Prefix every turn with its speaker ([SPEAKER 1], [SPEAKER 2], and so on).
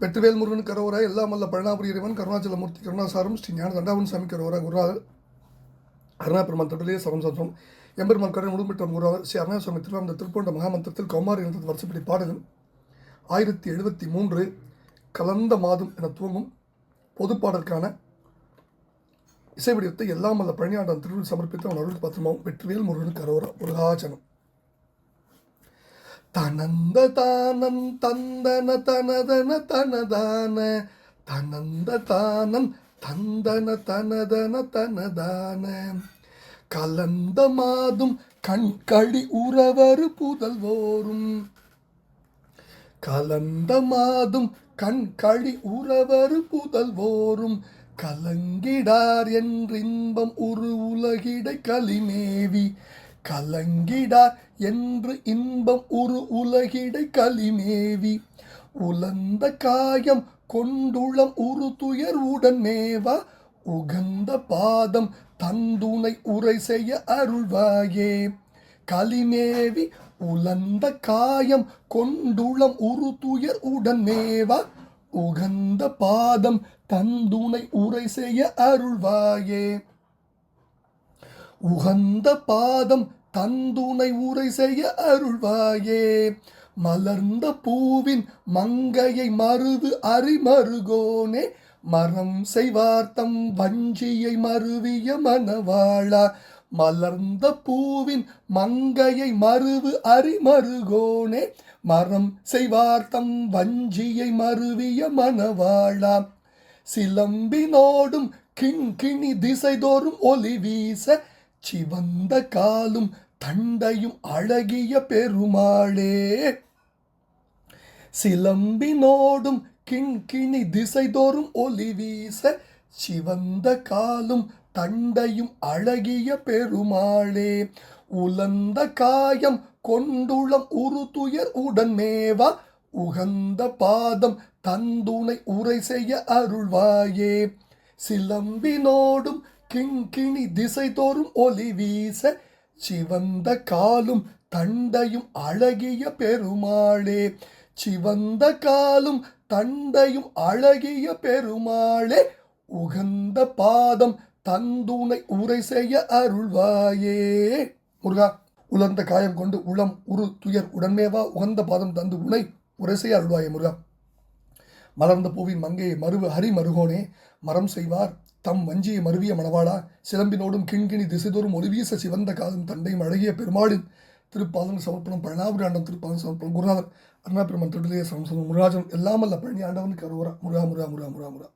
[SPEAKER 1] வெற்றிவேல் முருகன் கரோரா எல்லாம் வல்ல பழனாபுரி இறைவன் கருணாச்சலமூர்த்தி கருணாசாரம் ஸ்ரீ ஞான தண்டாவன் சாமி கரோரா குருநாதர் அருணாபெருமான் தொட்டிலே சரம் சந்தோம் எம்பெருமான் கடன் முழுமிட்டம் குருநாதர் ஸ்ரீ அருணாசுவாமி திருவாந்த திருப்போண்ட மகாமந்திரத்தில் கௌமாரி என்ற வருஷப்படி பாடலும் ஆயிரத்தி எழுபத்தி மூன்று கலந்த மாதம் என துவங்கும் பொதுப்பாடலுக்கான இசை வடிவத்தை எல்லாம் வல்ல பழனியாண்டன் திருவிழி சமர்ப்பித்து அவன் அருள் பத்திரமாவும் வெற்றிவேல் முருகன் கரோரா முருகாச்சனம். தனந்த தானம் தந்தன தனதன தனதான. தனந்த தானம் தந்தன தனதன தனதான. கலந்த மாதும் கண்களி உறவரு புதல்வோரும். கலந்த மாதும் கண்களி உறவரு புதல்வோரும். கலங்கிடார் என்றின்பம் ஒரு உலகிட கலிமேவி கலங்கிடார் என்று இன்பம் ஒரு உலகிடை கலிமேவி உலந்த காயம் கொண்டுளம் உரு துயர் உடன் மேவா. உகந்த பாதம் தந்துணை உரை செய்ய அருள்வாயே. கலிமேவி உலந்த காயம் கொண்டுளம் உரு துயர் உடன் மேவா. உகந்த பாதம் தந்துணை உரை செய்ய அருள்வாயே. உகந்த பாதம் தந்துணை ஊரை செய்ய அருள்வாயே. மலர்ந்த பூவின் மங்கையை மருது அறிமருகோனே. மரம் செய்வார்த்தம் வஞ்சியை மருவிய மணவாளா. மலர்ந்த பூவின் மங்கையை மருவு அறிமருகோனே. மரம் செய்வார்த்தம் வஞ்சியை மருவிய மணவாளா. சிலம்பினோடும் கிண்கிணி திசைதோறும் ஒலி வீச. சிவந்த காலும் தண்டையும் அழகிய பெருமாளே. சிலம்பினோடும் கிண்கிணி திசைதோறும் ஒலி வீச சிவந்த காலும் தண்டையும் அழகிய பெருமாளே. உலந்த காயம் கொண்டுளம் உருதுயர் உடன் மேவா. உகந்த பாதம் தந்துணை உரை செய்ய அருள்வாயே. சிலம்பினோடும் கிண்கிணி திசைதோறும் ஒலி வீச சிவந்த காலும் தண்டையும் அழகிய பெருமாளே. சிவந்த காலும் தண்டையும் அழகிய பெருமாளே. உகந்த பாதம் தந்துணை உரை செய்ய அருள்வாயே. முருகா உலர்ந்த காயம் கொண்டு உளம் உரு துயர் உடன்மேவா உகந்த பாதம் தந்து உனை உரை செய்ய அருள்வாயே முருகா. மலர்ந்த பூவின் மங்கையை மருவு ஹரி மருகோனே மரம் செய்வார் தம் வஞ்சியை மருவிய மணவாளா சிலம்பினோடும் கிண்கிணி திசைதோறும் ஒளிவீச சிவந்த காலம் தண்டையும் அழகிய பெருமாளின் திருப்பாதம் சமர்ப்பணம் பழனாபுராண்டம் திருப்பாதம் சமர்ப்பணம் குருநாதர் அருணா பெருமன் தொட்டிலே முருகாஜன் எல்லாமல்ல பழனி ஆண்டவனுக்கு அருவரா. முருகா முருகா முருகா முருகா முருகா.